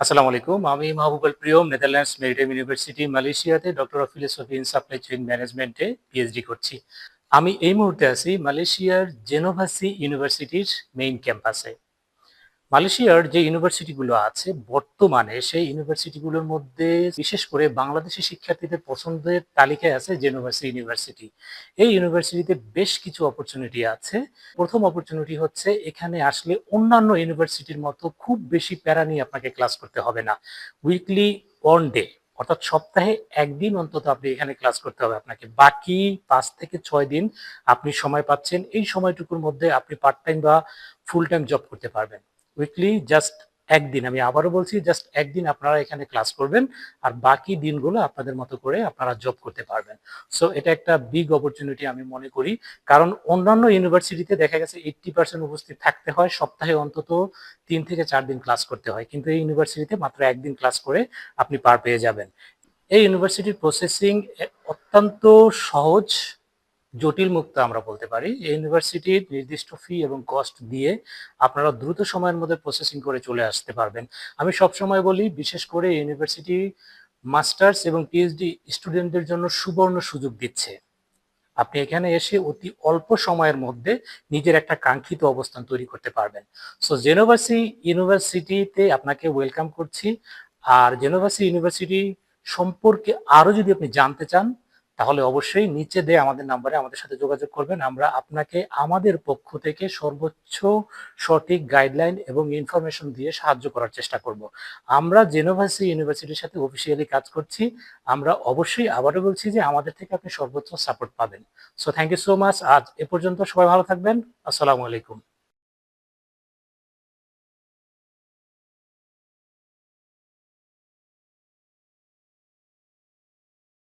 আসসালামু আলাইকুম। আমি Mahbubul Priyam, Netherlands Maritime University, মালয়েশিয়াতে doctor of philosophy in supply chain ম্যানেজমেন্টে পিএইচডি করছি। আমি এই মুহূর্তে আছি মালয়েশিয়ার জেনোভাসি ইউনিভার্সিটির মেইন ক্যাম্পাসে মালয়েশিয়ার যে ইউনিভার্সিটিগুলো আছে, বর্তমানে সেই ইউনিভার্সিটিগুলোর মধ্যে বিশেষ করে বাংলাদেশি শিক্ষার্থীদের পছন্দের তালিকায় আছে জেনোভাসি ইউনিভার্সিটি এই ইউনিভার্সিটিতে বেশ কিছু অপরচুনিটি আছে। প্রথম অপরচুনিটি হচ্ছে এখানে আসলে অন্যান্য ইউনিভার্সিটির মতো খুব বেশি প্যারা নিয়ে আপনাকে ক্লাস করতে হবে না। উইকলি ওয়ান ডে অর্থাৎ সপ্তাহে একদিন অন্তত আপনি এখানে ক্লাস করতে হবে আপনাকে। বাকি পাঁচ থেকে ছয় দিন আপনি সময় পাচ্ছেন, এই সময়টুকুর মধ্যে আপনি পার্ট টাইম বা ফুল টাইম জব করতে পারবেন। উইকলি জাস্ট একদিন। আমি আবারও বলছি জাস্ট একদিন আপনারা এখানে ক্লাস করবেন আর বাকি দিনগুলো আপনাদের মতো করে আপনারা জব করতে পারবেন। সো এটা একটা বিগ অপরচুনিটি আমি মনে করি। কারণ অন্যান্য ইউনিভার্সিটিতে দেখা গেছে এইট্টি পার্সেন্ট উপস্থিত থাকতে হয়, সপ্তাহে অন্তত তিন থেকে চার দিন ক্লাস করতে হয়। কিন্তু এই ইউনিভার্সিটিতে মাত্র একদিন ক্লাস করে আপনি পার পেয়ে যাবেন। এই ইউনিভার্সিটির প্রসেসিং অত্যন্ত সহজ জটিল মুক্ত আমরা বলতে পারি। ইউনিভার্সিটির নির্দিষ্ট ফি এবং কস্ট দিয়ে আপনারা দ্রুত সময়ের মধ্যে প্রসেসিং করে চলে আসতে পারবেন। আমি সবসময় বলি, বিশেষ করে ইউনিভার্সিটি মাস্টার্স এবং পিএইচডি স্টুডেন্টদের জন্য সুবর্ণ সুযোগ দিচ্ছে। আপনি এখানে এসে অতি অল্প সময়ের মধ্যে নিজের একটা কাঙ্ক্ষিত অবস্থান তৈরি করতে পারবেন। সো জেনোভাসি ইউনিভার্সিটিতে আপনাকে ওয়েলকাম করছি। আর জেনোভাসি ইউনিভার্সিটি সম্পর্কে আরও যদি আপনি জানতে চান তাহলে অবশ্যই নিচে দেয় আমাদের নাম্বারে আমাদের সাথে যোগাযোগ করবেন। আমরা আপনাকে আমাদের পক্ষ থেকে সর্বোচ্চ সঠিক গাইডলাইন এবং ইনফরমেশন দিয়ে সাহায্য করার চেষ্টা করব। আমরা জেনোভাসি ইউনিভার্সিটির সাথে অফিসিয়ালি কাজ করছি। আমরা অবশ্যই আবারও বলছি যে আমাদের থেকে আপনি সর্বোচ্চ সাপোর্ট পাবেন। So thank you so much আজ এ পর্যন্ত সবাই ভালো থাকবেন। আসসালামু আলাইকুম।